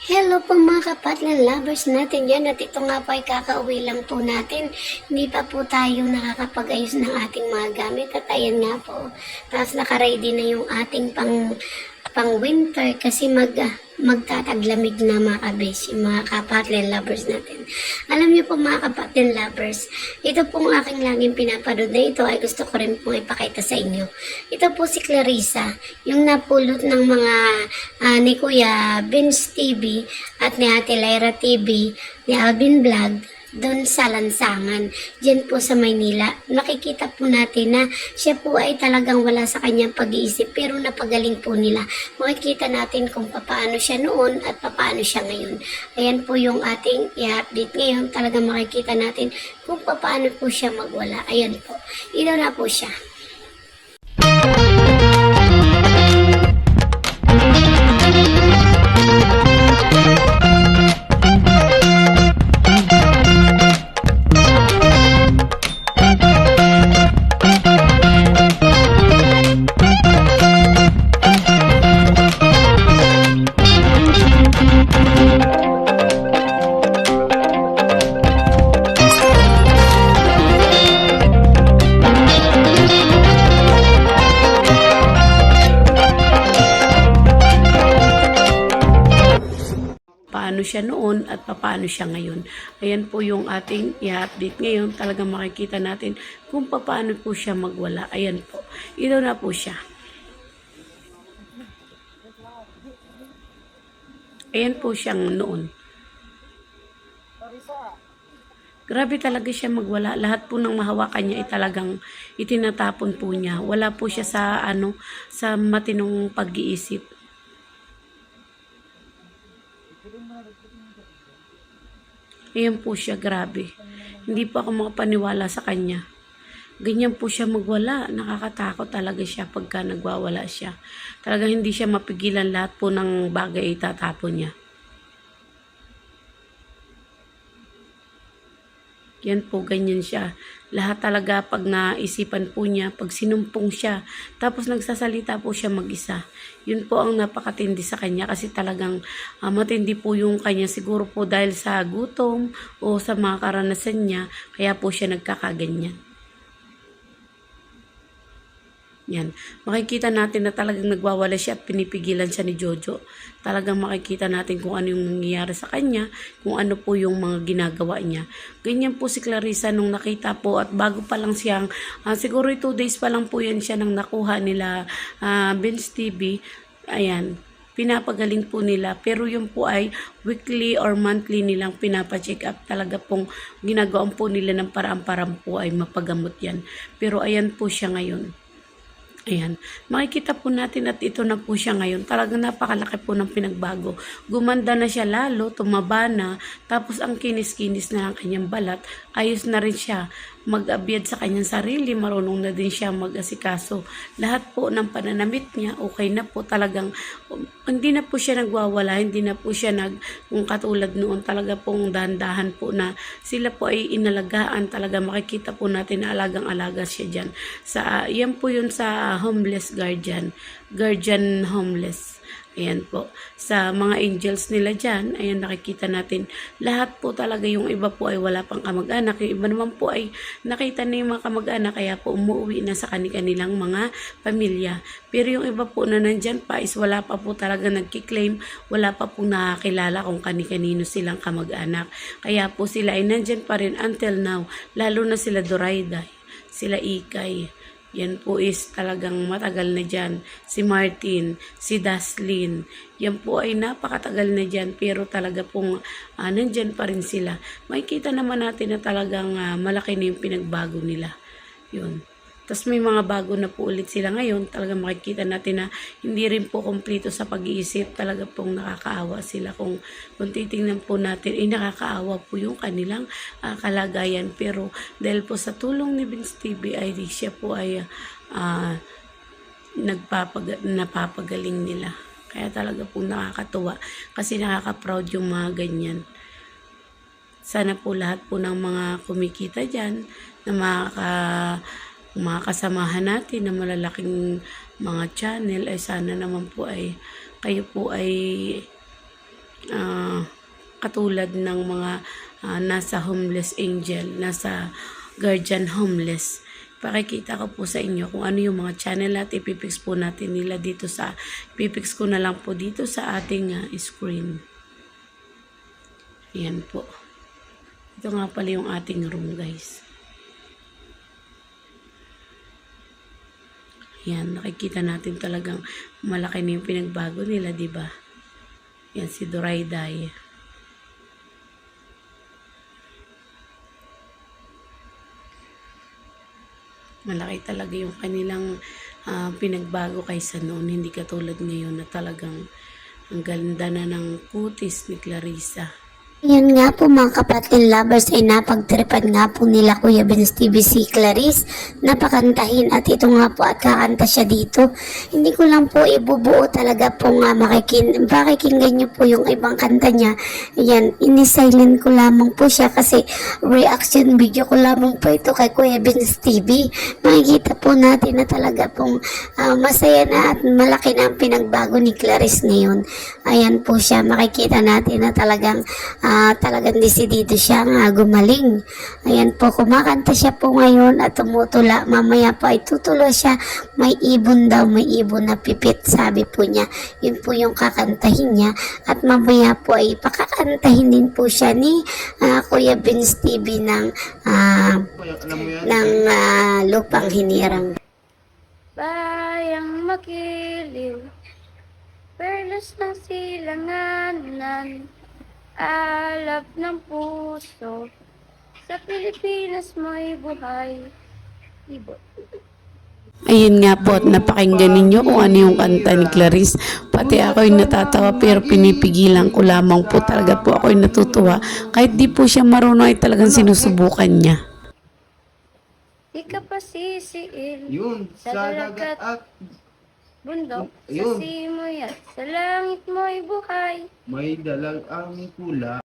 Hello po mga kapatid lovers natin yan at ito nga po ay kakauwi lang po natin. Hindi pa po tayo nakakapag-ayos ng ating mga gamit at ayan nga po. Tapos nakaready na yung ating pang pang winter kasi mag ah, magtataglamig na mga kabeshi, mga kapatid lovers natin. Alam niyo po mga kapatid lovers, ito pong aking laging pinapanood na ito ay gusto ko rin pong ipakita sa inyo. Ito po si Clarissa, yung napulot ng mga ah, ni Kuya Vince TV at ni Ate Lyra TV, ni Alvin Vlog, doon sa Lansangan, dyan po sa Maynila. Nakikita po natin na siya po ay talagang wala sa kanyang pag-iisip pero napagaling po nila. Makikita natin kung paano siya noon at paano siya ngayon. Ayan po yung ating i-update ngayon. Talagang makikita natin kung paano po siya magwala. Ayan po. Ito na po siya. Paano siya noon at paano siya ngayon. Ayan po yung ating i-update ngayon. Talagang makikita natin kung paano po siya magwala. Ayan po. Ito na po siya. Ayan po siyang noon. Grabe talaga siya magwala. Lahat po ng mahawakan niya ay talagang itinatapon po niya. Wala po siya sa ano sa matinong pag-iisip. Ayan po siya, grabe. Hindi po ako makapaniwala sa kanya. Ganyan po siya magwala. Nakakatakot talaga siya pagka nagwawala siya. Talaga hindi siya mapigilan lahat po ng bagay itatapon niya. Yan po, ganyan siya. Lahat talaga pag naisipan po niya, pag sinumpong siya, tapos nagsasalita po siya mag-isa. Yun po ang napakatindi sa kanya kasi talagang ah, matindi po yung kanya siguro po dahil sa gutom o sa mga karanasan niya, kaya po siya nagkakaganyan. Yan. Makikita natin na talagang nagwawala siya at pinipigilan siya ni Jojo. Talagang makikita natin kung ano yung nangyayari sa kanya, kung ano po yung mga ginagawa niya. Ganyan po si Clarissa nung nakita po at bago pa lang siyang, ah, siguro 2 days pa lang po yan siya nang nakuha nila uh, Ben's TV. Ayan, pinapagaling po nila. Pero yun po ay weekly or monthly nilang pinapacheck up. Talaga pong ginagawaan po nila ng paraan-paraan po ay mapagamot yan. Pero ayan po siya ngayon. Ayan. Makikita po natin at ito na po siya ngayon. Talagang napakalaki po ng pinagbago. Gumanda na siya lalo, tumaba na, tapos ang kinis-kinis na ng kanyang balat, ayos na rin siya mag-abiyad sa kanyang sarili, marunong na din siya mag-asikaso. Lahat po ng pananamit niya, okay na po talagang, hindi na po siya nagwawala, hindi na po siya nag, kung katulad noon talaga pong dahan-dahan po na sila po ay inalagaan, talaga makikita po natin na alagang-alaga siya dyan. Sa, yan po yun sa homeless guardian, guardian homeless. Ayan po. Sa mga angels nila dyan, ayan nakikita natin, lahat po talaga yung iba po ay wala pang kamag-anak. Yung iba naman po ay nakita na yung mga kamag-anak, kaya po umuwi na sa kanilang mga pamilya. Pero yung iba po na nandyan pa is wala pa po talaga nagkiklaim, wala pa po nakakilala kung kani-kanino silang kamag-anak. Kaya po sila ay nandyan pa rin until now, lalo na sila Dorayday, sila Ikay, yan po is talagang matagal na dyan. Si Martin, si Daslin, yan po ay napakatagal na dyan pero talaga pong uh, nandyan pa rin sila. Makikita naman natin na talagang ah, malaki na yung pinagbago nila. Yun. Tapos may mga bago na po ulit sila ngayon. Talaga makikita natin na hindi rin po kompleto sa pag-iisip. Talaga pong nakakaawa sila. Kung, kung titingnan po natin, ay nakakaawa po yung kanilang ah, kalagayan. Pero dahil po sa tulong ni Vince TV, ay siya po ay ah, nagpapag napapagaling nila. Kaya talaga po nakakatuwa. Kasi nakaka-proud yung mga ganyan. Sana po lahat po ng mga kumikita dyan na makaka mga kasamahan natin na malalaking mga channel ay sana naman po ay kayo po ay ah, katulad ng mga ah, nasa homeless angel, nasa guardian homeless. Pakikita ko po sa inyo kung ano yung mga channel at ipipix po natin nila dito sa, ipipix ko na lang po dito sa ating ah, screen. Yan po. Ito nga pala yung ating room guys. Yan, nakikita natin talagang malaki na yung pinagbago nila, di ba? Yan si Dorayday. Malaki talaga yung kanilang ah, pinagbago kaysa noon. Hindi katulad ngayon na talagang ang ganda na ng kutis ni Clarissa. Yan nga po mga kapatid lovers ay napagtripan nga po nila Kuya Benz TV si Clarice napakantahin at ito nga po at kakanta siya dito. Hindi ko lang po ibubuo talaga po nga makikin, pakikinggan niyo po yung ibang kanta niya. Yan, ini-silent ko lamang po siya kasi reaction video ko lamang po ito kay Kuya Benz TV. Makikita po natin na talaga pong ah, masaya na at malaki na ang pinagbago ni Clarice ngayon. Ayan po siya, makikita natin na talagang ah, talagang desidido siya nga gumaling. Ayan po, kumakanta siya po ngayon at tumutula. Mamaya po ay tutulo siya. May ibon daw, may ibon na pipit, sabi po niya. Yun po yung kakantahin niya. At mamaya po ay pakakantahin din po siya ni ah, Kuya Vince TV ng, yan? ng ah, lupang hinirang. Bayang makiliw Perlas ng silanganan Alap ng puso Sa Pilipinas mo'y buhay Ibo. Ayun nga po at napakinggan ninyo kung ano yung kanta ni Clarice. Pati ako'y natatawa pero pinipigilan ko lamang po talaga po ako'y natutuwa. Kahit di po siya marunong ay talagang sinusubukan niya. Di ka pa sisiil Yun, Sa dagat at Bundok Sa Ayun. simoy at sa langit mo'y buhay may dalag ang kula.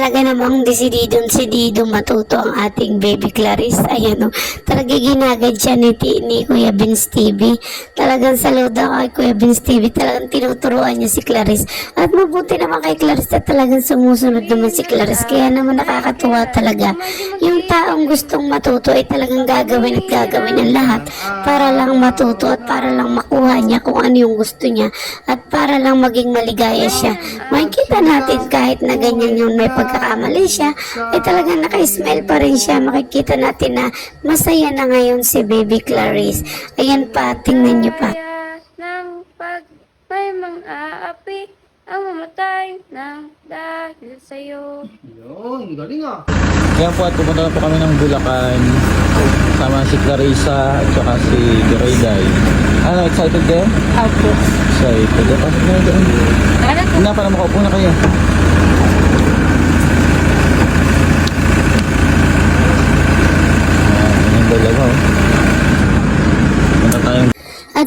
Talaga namang desididong desidido matuto ang ating baby Clarice. Ayan o, talaga ginagad siya ni, ni Kuya Vince TV. Talagang saludo ako kay Kuya Vince TV. Talagang tinuturuan niya si Clarice. At mabuti naman kay Clarice na talagang sumusunod naman si Clarice. Kaya naman nakakatuwa talaga. Yung taong gustong matuto ay talagang gagawin at gagawin ang lahat para lang matuto at para lang makuha niya kung ano yung gusto niya at para lang maging maligaya siya. Makikita natin kahit na ganyan yung may pagkakamali siya, ay talagang naka-smile pa rin siya. Makikita natin na masaya na ngayon si Baby Clarice. Ayan pa, tingnan niyo pa. Kaya ng pag may mga api Ang mamatay ng dahil sa'yo Yun, galing ah. Kaya po at pupunta na po kami ng Bulacan sama si Clarissa at saka si Dorayday. Ano, excited kayo? Apo. Excited. Eh, pasok na doon. Na, para makaupo na kayo. Ayan, yung dalawa. oh.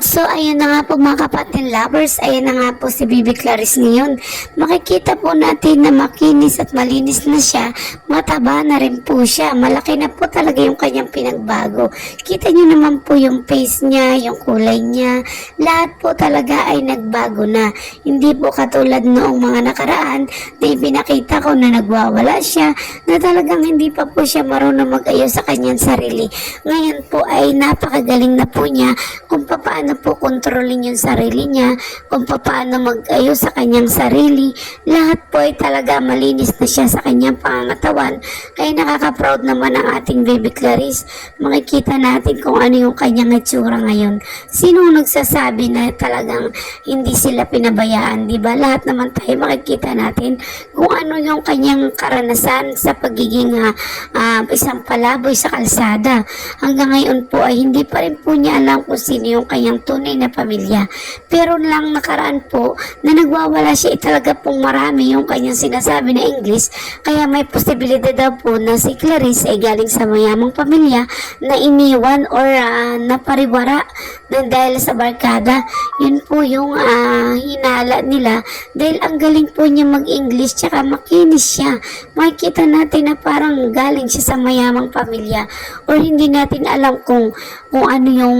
So, ayan na nga po mga kapatid lovers, ayan na nga po si Bibi Clarice ngayon. Makikita po natin na makinis at malinis na siya, mataba na rin po siya, malaki na po talaga yung kanyang pinagbago. Kita niyo naman po yung face niya, yung kulay niya, lahat po talaga ay nagbago na. Hindi po katulad noong mga nakaraan na ipinakita ko na nagwawala siya, na talagang hindi pa po siya marunong mag-ayos sa kanyang sarili. Ngayon po ay napakagaling na po niya kung paano po kontrolin yung sarili niya, kung paano mag-ayos sa kanyang sarili. Lahat po ay talaga malinis na siya sa kanyang pangangatawan. Kaya nakaka-proud naman ang ating baby Clarice. Makikita natin kung ano yung kanyang itsura ngayon. Sino nagsasabi na talagang hindi sila pinabayaan, di ba? Lahat naman tayo makikita natin kung ano yung kanyang karanasan sa pagiging ah, ah, isang palaboy sa kalsada. Hanggang ngayon po ay hindi pa rin po niya alam kung sino yung kanyang tunay na pamilya. Pero lang nakaraan po na nagwawala siya, eh, talaga pong marami yung kanyang sinasabi na English. Kaya may posibilidad daw po na si Clarice ay galing sa mayamang pamilya na iniwan or ah, napariwara na dahil sa barkada. Yun po yung ah, hinala nila dahil ang galing po niya mag-English tsaka makinis siya. Makikita natin na parang galing siya sa mayamang pamilya or hindi natin alam kung kung ano yung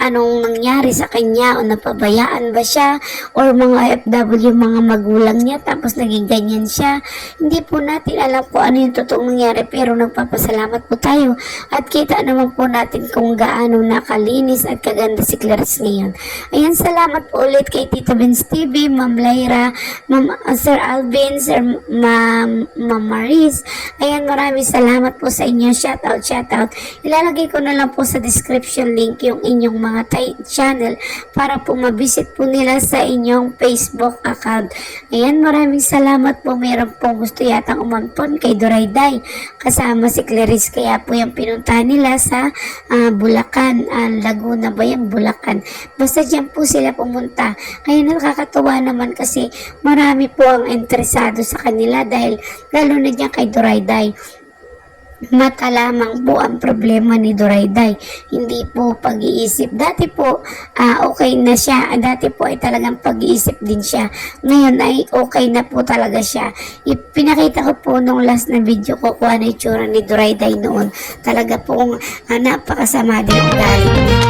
anong nangyari sa kanya o napabayaan ba siya or mga FW mga magulang niya tapos naging ganyan siya. Hindi po natin alam kung ano yung totoong nangyari pero nagpapasalamat po tayo at kita naman po natin kung gaano nakalinis at kaganda si Clarice ngayon. Ayan, salamat po ulit kay Tito Vince TV, Ma'am Lyra, Ma'am uh, Sir Alvin, Sir Ma'am Ma'am Maris. Ayan, maraming salamat po sa inyo. Shout out, shout out. Ilalagay ko na lang po sa description link yung inyong mga channel para po mabisit po nila sa inyong Facebook account. Ayan, maraming salamat po. Meron po gusto yatang umampon kay Dorayday kasama si Clarice. Kaya po yung pinuntahan nila sa ah, Bulacan, ah, Laguna ba yan? Bulacan. Basta dyan po sila pumunta. Kaya nakakatuwa naman kasi marami po ang interesado sa kanila dahil lalo na dyan kay Dorayday mata lamang po ang problema ni Dorayday. Hindi po pag-iisip. Dati po, ah, okay na siya. Dati po ay talagang pag-iisip din siya. Ngayon ay okay na po talaga siya. Ipinakita ko po nung last na video ko kung ano yung tsura ni Dorayday noon. Talaga pong ah, napakasama din ang galing.